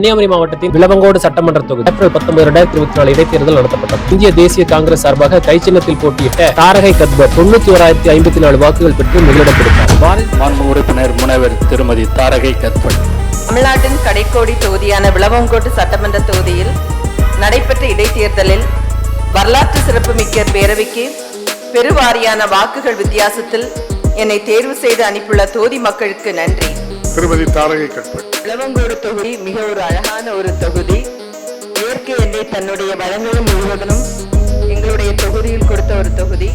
கன்னியாகுமரி மாவட்டத்தின் விளவங்கோடு சட்டமன்ற தொகுதி ஏப்ரல் பத்தொன்பது இரண்டாயிரத்தி இருபத்தி நாலு இடைத்தேர்தல் நடத்தப்பட்டது. இந்திய தேசிய காங்கிரஸ் சார்பாக கை சின்னத்தில் போட்டியிட்ட தாரகை கத்பர் தொண்ணூத்தி ஓராயிரத்தி ஐம்பத்தி நாலு வாக்குகள் பெற்று முதலிடம் பிடித்தார் உறுப்பினர் முனைவர் திருமதி தாரகை கத்பட் தமிழ்நாட்டின் கடைக்கோடி தொகுதியான விளவங்கோட்டு சட்டமன்ற தொகுதியில் நடைபெற்ற இடைத்தேர்தலில் வரலாற்று சிறப்புமிக்க பேரவைக்கு பெருவாரியான வாக்குகள் வித்தியாசத்தில் என்னை தேர்வு செய்து அனுப்பியுள்ள தொகுதி மக்களுக்கு நன்றி. திருமதி தாரகை கட்பட் விளவங்கோடு தொகுதி மிக ஒரு அழகான ஒரு தொகுதி. இயற்கை என்னை தன்னுடைய வளங்களை முழுவதும் எங்களுடைய தொகுதியில் கொடுத்த ஒரு தொகுதி.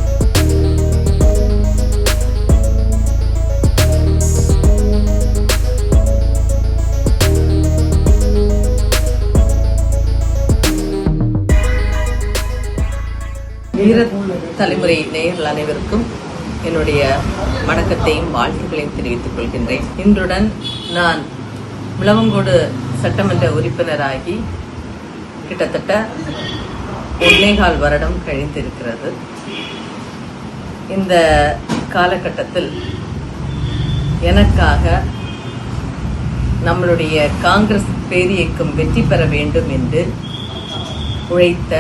வீர தலைமுறை நேயர்கள் அனைவருக்கும் என்னுடைய வணக்கத்தையும் வாழ்த்துக்களையும் தெரிவித்துக் கொள்கின்றேன். இன்றுடன் நான் விளவங்கோடு சட்டமன்ற உறுப்பினராகி கிட்டத்தட்ட ஒன்னேகால் வருடம் கழிந்திருக்கிறது. இந்த காலகட்டத்தில் எனக்காக நம்மளுடைய காங்கிரஸ் பேரியக்கம் வெற்றி பெற வேண்டும் என்று உழைத்த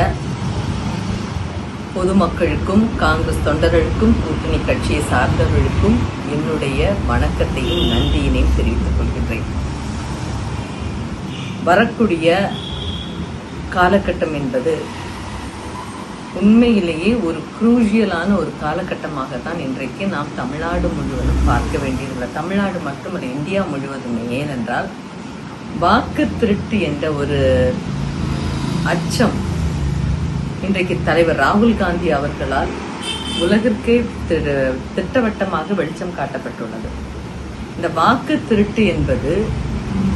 பொதுமக்களுக்கும் காங்கிரஸ் தொண்டர்களுக்கும் கூட்டணி கட்சியை சார்ந்தவர்களுக்கும் என்னுடைய வணக்கத்தையும் நன்றியினையும் தெரிவித்துக் கொள்கின்றேன். வரக்கூடிய காலகட்டம் என்பது உண்மையிலேயே ஒரு குரூஷியலான ஒரு காலகட்டமாக தான் இன்றைக்கு நாம் தமிழ்நாடு முழுவதும் பார்க்க வேண்டியதுள்ள தமிழ்நாடு மட்டுமல்ல இந்தியா முழுவதுமே. ஏனென்றால் வாக்கு திருட்டு என்ற ஒரு அச்சம் இன்றைக்கு தலைவர் ராகுல் காந்தி அவர்களால் உலகிற்கே திரு- திட்டவட்டமாக வெளிச்சம் காட்டப்பட்டுள்ளது. இந்த வாக்கு திருட்டு என்பது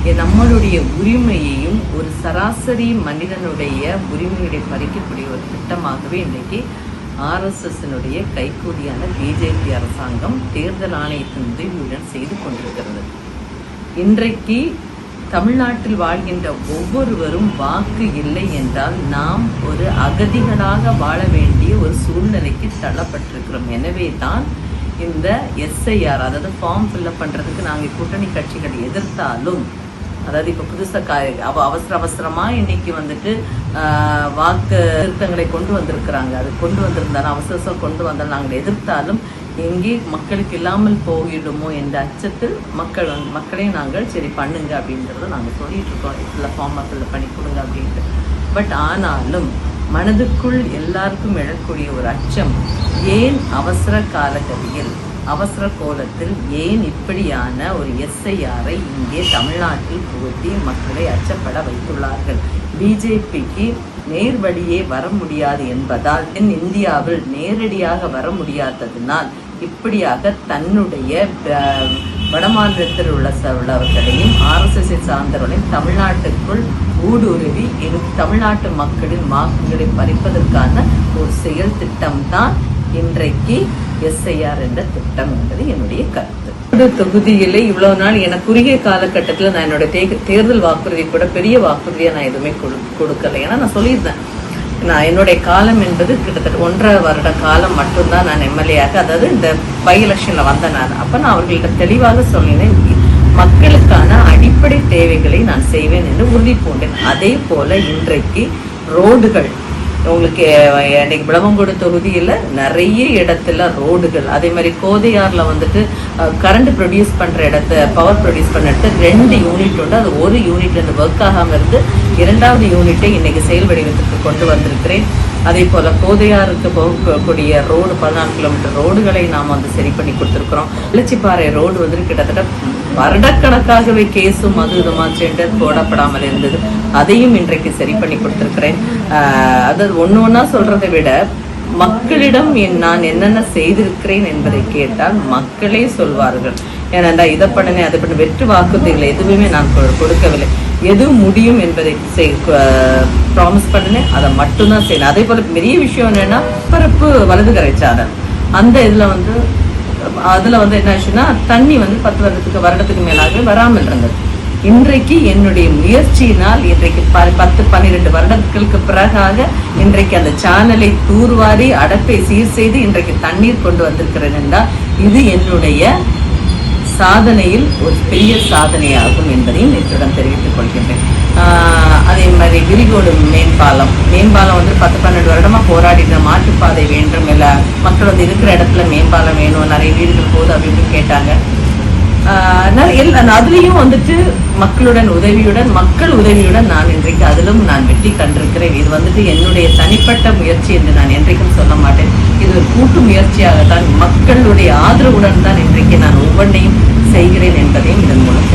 நம்மளுடைய உரிமையையும் ஒரு சராசரி மனிதனுடைய உரிமையை பறிக்கக்கூடிய ஒரு திட்டமாகவே இன்றைக்கு ஆர்எஸ்எஸ்னுடைய கைக்கூலியான பிஜேபி அரசாங்கம் தேர்தல் ஆணையத்தின் உதவியுடன் செய்து கொண்டிருக்கிறது. இன்றைக்கு தமிழ்நாட்டில் வாழ்கின்ற ஒவ்வொருவரும் வாக்கு இல்லை என்றால் நாம் ஒரு அகதிகளாக வாழ வேண்டிய ஒரு சூழ்நிலைக்கு தள்ளப்பட்டிருக்கிறோம். எனவே தான் இந்த எஸ்ஐஆர் அதாவது ஃபார்ம் ஃபில்அப் பண்ணுறதுக்கு நாங்கள் கூட்டணி கட்சிகள் எதிர்த்தாலும் அதாவது இப்போ புதுசாக கா அவ அவசர அவசரமாக இன்னைக்கு வந்துட்டு வாக்கு திருத்தங்களை கொண்டு வந்திருக்கிறாங்க. அது கொண்டு வந்திருந்தாலும் அவசர அவசரம் கொண்டு வந்தாலும் நாங்கள் எதிர்த்தாலும் எங்கே மக்களுக்கு இல்லாமல் போயிடுமோ என்ற அச்சத்தில் மக்கள் வந்து மக்களையும் நாங்கள் சரி பண்ணுங்க அப்படின்றத நாங்கள் சொல்லிட்டு இருக்கோம். இதில் ஃபார்ம் ஃபில் பண்ணி கொடுங்க அப்படின்ட்டு. பட் ஆனாலும் மனதுக்குள் எல்லாருக்கும் எழக்கூடிய ஒரு அச்சம் ஏன் அவசர காலகதியில் அவசர கோலத்தில் ஏன் இப்படியான ஒரு எஸ்ஐஆரை இங்கே தமிழ்நாட்டில் புகுத்தி மக்களை அச்சப்பட வைத்துள்ளார்கள்? பிஜேபிக்கு நேர்வழியே வர முடியாது என்பதால் தென் இந்தியாவில் நேரடியாக வர முடியாததினால் இப்படியாக தன்னுடைய வடமாநிலத்தில் உள்ள ச- உள்ளவர்களையும் ஆர்எஸ்எஸ்ஐ சார்ந்தவர்களையும் தமிழ்நாட்டுக்குள் ஊடுருவி எனக்கு தமிழ்நாட்டு மக்களின் வாக்குகளை பறிப்பதற்கான ஒரு செயல் திட்டம்தான் இன்றைக்கு எஸ்ஐஆர் என்ற திட்டம் என்பது என்னுடைய கருத்து. இந்த தொகுதியிலே இவ்வளவு நாள் எனக்கு குறுகிய காலகட்டத்தில் நான் என்னுடைய தே- தேர்தல் வாக்குறுதி கூட பெரிய வாக்குறுதியை நான் எதுவுமே கொடு- கொடுக்கல. ஏன்னா நான் சொல்லியிருந்தேன். நான் என்னுடைய காலம் என்பது கிட்டத்தட்ட ஒன்றரை வருட காலம் மட்டும்தான் நான் எம்எல்ஏயாக அதாவது இந்த பை எலெக்ஷனில் வந்தேன் நான். அப்போ நான் அவர்கள்ட்ட தெளிவாக சொல்லினேன் மக்களுக்கான அடிப்படை தேவைகளை நான் செய்வேன் என்று உறுதி பூண்டேன் அதே போல இன்றைக்கு ரோடுகள் உங்களுக்கு அஹ், இன்னைக்கு விளவங்கோடு தொகுதியில் நிறைய இடத்துல ரோடுகள். அதே மாதிரி கோதையாரில் வந்துட்டு கரண்ட் ப்ரொடியூஸ் பண்ணுற இடத்த பவர் ப்ரொடியூஸ் பண்ண இடத்துல ரெண்டு யூனிட் உண்டு. அது ஒரு யூனிட் அந்த ஒர்க் ஆகாமல் இருந்து இரண்டாவது யூனிட்டை இன்றைக்கி செயல் வடிவத்திற்கு கொண்டு வந்திருக்கிறேன். அதே போல் கோதையாருக்கு போகக்கூடிய ரோடு பதினாலு கிலோமீட்டர் ரோடுகளை நாம் வந்து சரி பண்ணி கொடுத்துருக்குறோம். வெள்ளச்சிப்பாறை ரோடு வந்து கிட்டத்தட்ட வருடக்கணக்காகவே கேஸும் அது இதுமா சென்டர் போடப்படாமல் இருந்தது. அதையும் இன்றைக்கு சரி பண்ணி கொடுத்துருக்கிறேன். அதாவது ஒன்று ஒன்றா சொல்றதை விட மக்களிடம் என் நான் என்னென்ன செய்திருக்கிறேன் என்பதை கேட்டால் மக்களே சொல்வார்கள். ஏனென்றா இதை பண்ணனே அதை பண்ண வெற்று வாக்குறுதிகள் எதுவுமே நான் கொ- கொடுக்கவில்லை. எது முடியும் என்பதை ப்ராமிஸ் பண்ணினேன் அதை மட்டும்தான் செய்யணும். அதே போல பெரிய விஷயம் என்னன்னா பரப்பு வலது கரைச்சாரல் அந்த இதில் வந்து அதில் வந்து என்ன ஆச்சுன்னா தண்ணி வந்து பத்து வருடத்துக்கு வருடத்துக்கு மேலாகவே வராமல் இருந்தது. இன்றைக்கு என்னுடைய முயற்சியினால் இன்றைக்கு ப- பத்து பன்னிரெண்டு வருடங்களுக்கு பிறகாக இன்றைக்கு அந்த சேனலை தூர்வாரி அடப்பை சீர் செய்து இன்றைக்கு தண்ணீர் கொண்டு வந்திருக்கிறேன் என்றால் இது என்னுடைய சாதனையில் ஒரு பெரிய சாதனையாகும் என்பதையும் இத்துடன் தெரிவித்துக் கொள்கின்றேன். அதே மாதிரி விரிகோடு மேம்பாலம். மேம்பாலம் வந்து பத்து பன்னெண்டு வருடமா போராடின மாற்றுப்பாதை வேண்டும் இல்ல மக்கள் வந்து இருக்கிற இடத்துல மேம்பாலம் வேணும் நிறைய வீடுகள் போகுது அப்படின்னு கேட்டாங்க. ஆஹ் அதனால எல்லா அதுலயும் வந்துட்டு மக்களுடன் உதவியுடன் மக்கள் உதவியுடன் நான் இன்றைக்கு அதிலும் நான் வெற்றி கண்டிருக்கிறேன். இது வந்துட்டு என்னுடைய தனிப்பட்ட முயற்சி என்று நான் என்றைக்கும் சொல்ல மாட்டேன். இது ஒரு கூட்டு முயற்சியாகத்தான் மக்களுடைய ஆதரவுடன் தான் இன்றைக்கு நான் ஒவ்வொன்றையும் செய்கிறேன் என்பதையும் இதன் மூலம்